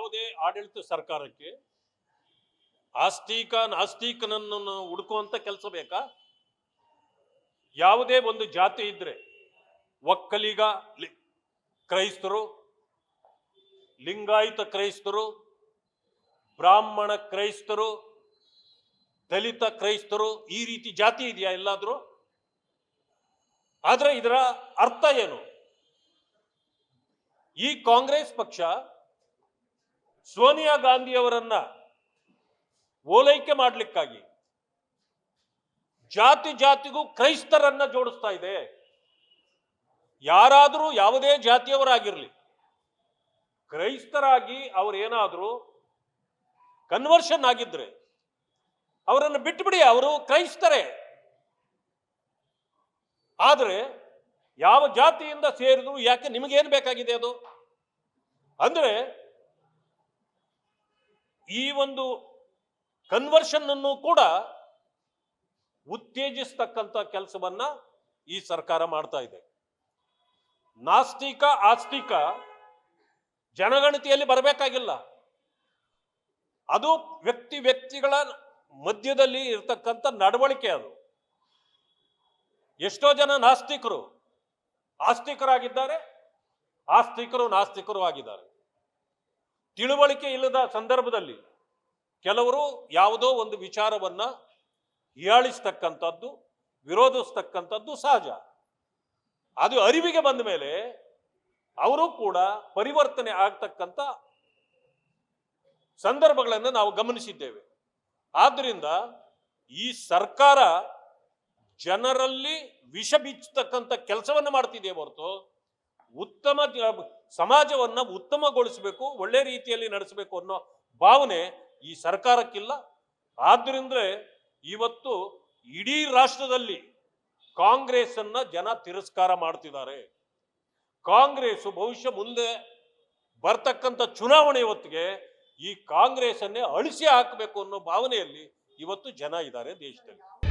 ಯಾವುದೇ ಆಡಳಿತ ಸರ್ಕಾರಕ್ಕೆ ಆಸ್ತಿಕ, ನಾಸ್ತಿಕನನ್ನು ಹುಡುಕುವಂತ ಕೆಲಸ ಬೇಕಾ? ಯಾವುದೇ ಒಂದು ಜಾತಿ ಇದ್ರೆ ಒಕ್ಕಲಿಗ ಕ್ರೈಸ್ತರು, ಲಿಂಗಾಯತ ಕ್ರೈಸ್ತರು, ಬ್ರಾಹ್ಮಣ ಕ್ರೈಸ್ತರು, ದಲಿತ ಕ್ರೈಸ್ತರು ಈ ರೀತಿ ಜಾತಿ ಇದೆಯಾ ಎಲ್ಲಾದ್ರೂ? ಆದ್ರೆ ಇದರ ಅರ್ಥ ಏನು? ಈ ಕಾಂಗ್ರೆಸ್ ಪಕ್ಷ ಸೋನಿಯಾ ಗಾಂಧಿಯವರನ್ನ ಓಲೈಕೆ ಮಾಡಲಿಕ್ಕಾಗಿ ಜಾತಿ ಜಾತಿಗೂ ಕ್ರೈಸ್ತರನ್ನ ಜೋಡಿಸ್ತಾ ಇದೆ. ಯಾರಾದರೂ ಯಾವುದೇ ಜಾತಿಯವರಾಗಿರಲಿ, ಕ್ರೈಸ್ತರಾಗಿ ಅವರೇನಾದರೂ ಕನ್ವರ್ಷನ್ ಆಗಿದ್ರೆ ಅವರನ್ನು ಬಿಟ್ಟುಬಿಡಿ ಅವರು ಕ್ರೈಸ್ತರೇ. ಆದರೆ ಯಾವ ಜಾತಿಯಿಂದ ಸೇರಿದ್ರು ಯಾಕೆ ನಿಮಗೇನು ಬೇಕಾಗಿದೆ ಅದು? ಅಂದ್ರೆ ಈ ಒಂದು ಕನ್ವರ್ಷನ್ ಅನ್ನು ಕೂಡ ಉತ್ತೇಜಿಸ್ತಕ್ಕಂಥ ಕೆಲಸವನ್ನ ಈ ಸರ್ಕಾರ ಮಾಡ್ತಾ ಇದೆ. ನಾಸ್ತಿಕ, ಆಸ್ತಿಕ ಜನಗಣತಿಯಲ್ಲಿ ಬರಬೇಕಾಗಿಲ್ಲ. ಅದು ವ್ಯಕ್ತಿ ವ್ಯಕ್ತಿಗಳ ಮಧ್ಯದಲ್ಲಿ ಇರತಕ್ಕಂಥ ನಡವಳಿಕೆ ಅದು. ಎಷ್ಟೋ ಜನ ನಾಸ್ತಿಕರು ಆಸ್ತಿಕರಾಗಿದ್ದಾರೆ, ಆಸ್ತಿಕರು ನಾಸ್ತಿಕರು ಆಗಿದ್ದಾರೆ. ತಿಳುವಳಿಕೆ ಇಲ್ಲದ ಸಂದರ್ಭದಲ್ಲಿ ಕೆಲವರು ಯಾವುದೋ ಒಂದು ವಿಚಾರವನ್ನ ಹೀಯಾಳಿಸ್ತಕ್ಕಂಥದ್ದು, ವಿರೋಧಿಸ್ತಕ್ಕಂಥದ್ದು ಸಹಜ. ಅದು ಅರಿವಿಗೆ ಬಂದ ಮೇಲೆ ಅವರು ಕೂಡ ಪರಿವರ್ತನೆ ಆಗ್ತಕ್ಕಂಥ ಸಂದರ್ಭಗಳನ್ನು ನಾವು ಗಮನಿಸಿದ್ದೇವೆ. ಆದ್ದರಿಂದ ಈ ಸರ್ಕಾರ ಜನರಲ್ಲಿ ವಿಷ ಬಿಚ್ಚತಕ್ಕಂಥ ಕೆಲಸವನ್ನು ಮಾಡ್ತಿದೆ ಹೊರತು ಉತ್ತಮ ಸಮಾಜವನ್ನು ಉತ್ತಮಗೊಳಿಸಬೇಕು, ಒಳ್ಳೆ ರೀತಿಯಲ್ಲಿ ನಡೆಸಬೇಕು ಅನ್ನೋ ಭಾವನೆ ಈ ಸರ್ಕಾರಕ್ಕಿಲ್ಲ. ಆದ್ರಿಂದ ಇವತ್ತು ಇಡೀ ರಾಷ್ಟ್ರದಲ್ಲಿ ಕಾಂಗ್ರೆಸ್ ಅನ್ನ ಜನ ತಿರಸ್ಕಾರ ಮಾಡ್ತಿದ್ದಾರೆ. ಕಾಂಗ್ರೆಸ್ ಭವಿಷ್ಯ ಮುಂದೆ ಬರ್ತಕ್ಕಂಥ ಚುನಾವಣೆ ಹೊತ್ತಿಗೆ ಈ ಕಾಂಗ್ರೆಸ್ ಅನ್ನೇ ಅಳಿಸಿ ಹಾಕಬೇಕು ಅನ್ನೋ ಭಾವನೆಯಲ್ಲಿ ಇವತ್ತು ಜನ ಇದ್ದಾರೆ ದೇಶದಲ್ಲಿ.